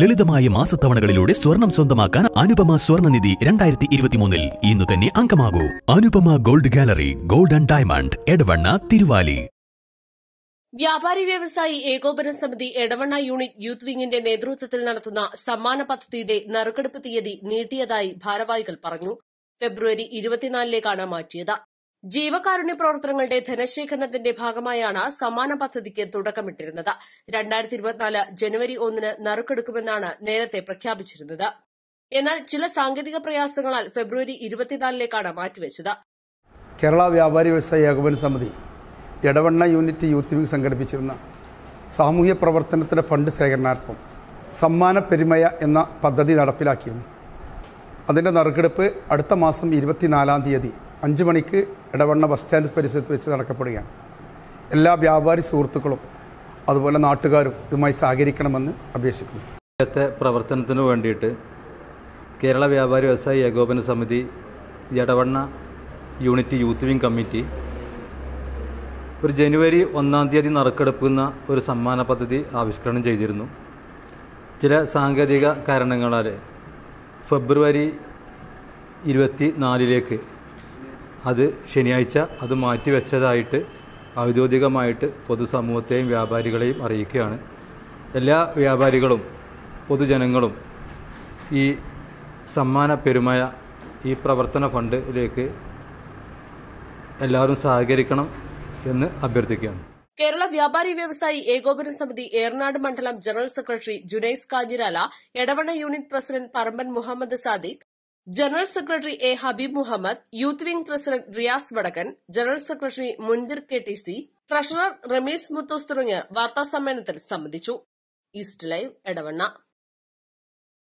ലളിതമായ മാസത്തവണകളിലൂടെ സ്വർണം സ്വന്തമാക്കാൻ അനുപമ സ്വർണനിധി രണ്ടായിരത്തി ഇരുപത്തിമൂന്നിൽ ഇന്ന് തന്നെ അംഗമാകൂ. Anupama gold gallery gold and diamond Edavanna Thiruvali. വ്യാപാരി വ്യവസായി ഏകോപന സമിതി എടവണ്ണ യൂണിറ്റ് യൂത്ത് വിംഗിന്റെ നേതൃത്വത്തിൽ നടത്തുന്ന സമ്മാന പദ്ധതിയുടെ നറുക്കെടുപ്പ് തീയതി നീട്ടിയതായി ഭാരവാഹികൾ പറഞ്ഞു. ഫെബ്രുവരി ഇരുപത്തിനാലിലേക്കാണ് മാറ്റിയത്. ജീവകാരുണ്യ പ്രവർത്തനങ്ങളുടെ ധനശേഖരണത്തിന്റെ ഭാഗമായാണ് സമാന പദ്ധതിക്ക് തുടക്കമിട്ടിരുന്നത്. രണ്ടായിരത്തി ഇരുപത്തിനാല് ജനുവരി ഒന്നിന് നറുക്കെടുക്കുമെന്നാണ് നേരത്തെ പ്രഖ്യാപിച്ചിരുന്നത്. എന്നാൽ ചില സാങ്കേതിക പ്രയാസങ്ങളാൽ ഫെബ്രുവരി ഇരുപത്തിനാലിലേക്കാണ് മാറ്റിവെച്ചത്. കേരള വ്യാപാരി വ്യവസായ ഏകോപന സമിതി എടവണ്ണ യൂണിറ്റ് യൂത്ത് വിംഗ് സംഘടിപ്പിച്ചിരുന്ന സാമൂഹ്യ പ്രവർത്തനത്തിന്റെ ഫണ്ട് ശേഖരണാർത്ഥം സമ്മാന പെരുമയ എന്ന പദ്ധതി നടപ്പിലാക്കിയിരുന്നു. അതിന്റെ നറുക്കെടുപ്പ് അടുത്ത മാസം ഇരുപത്തിനാലാം തീയതി അഞ്ച് മണിക്ക് ഇടവണ്ണ ബസ് സ്റ്റാൻഡ് പരിസരത്ത് വെച്ച് നടക്കപ്പെടുകയാണ്. എല്ലാ വ്യാപാരി സുഹൃത്തുക്കളും അതുപോലെ നാട്ടുകാരും ഇതുമായി സഹകരിക്കണമെന്ന് അപേക്ഷിക്കുന്നു. ഇന്നത്തെ പ്രവർത്തനത്തിന് വേണ്ടിയിട്ട് കേരള വ്യാപാരി വ്യവസായ ഏകോപന സമിതി Edavanna unit youth wing committee ഒരു ജനുവരി ഒന്നാം തീയതി നറുക്കെടുക്കുന്ന ഒരു സമ്മാന പദ്ധതി ആവിഷ്കരണം ചെയ്തിരുന്നു. ചില സാങ്കേതിക കാരണങ്ങളാൽ ഫെബ്രുവരി ഇരുപത്തി നാലിലേക്ക് അത് ശനിയാഴ്ച അത് മാറ്റിവെച്ചതായിട്ട് ഔദ്യോഗികമായിട്ട് പൊതുസമൂഹത്തെയും വ്യാപാരികളെയും അറിയിക്കുകയാണ്. എല്ലാ വ്യാപാരികളും പൊതുജനങ്ങളും ഈ സമ്മാന പെരുമയ ഈ പ്രവർത്തന ഫണ്ടിലേക്ക് എല്ലാവരും സഹകരിക്കണം എന്ന് അഭ്യർത്ഥിക്കുകയാണ്. കേരള വ്യാപാരി വ്യവസായി ഏകോപന സമിതി ഏറനാട് മണ്ഡലം general secretary Junais Kanhirala Edavanna unit president Paramban Muhammad Sadiq general secretary A Habeeb Muhammad youth wing president Riyas Vadakkan general secretary Mundir K T C treasurer Ramees Muthos തുടങ്ങിയവർ വാർത്താസമ്മേളനത്തിൽ സംബന്ധിച്ചു. East live Edavanna.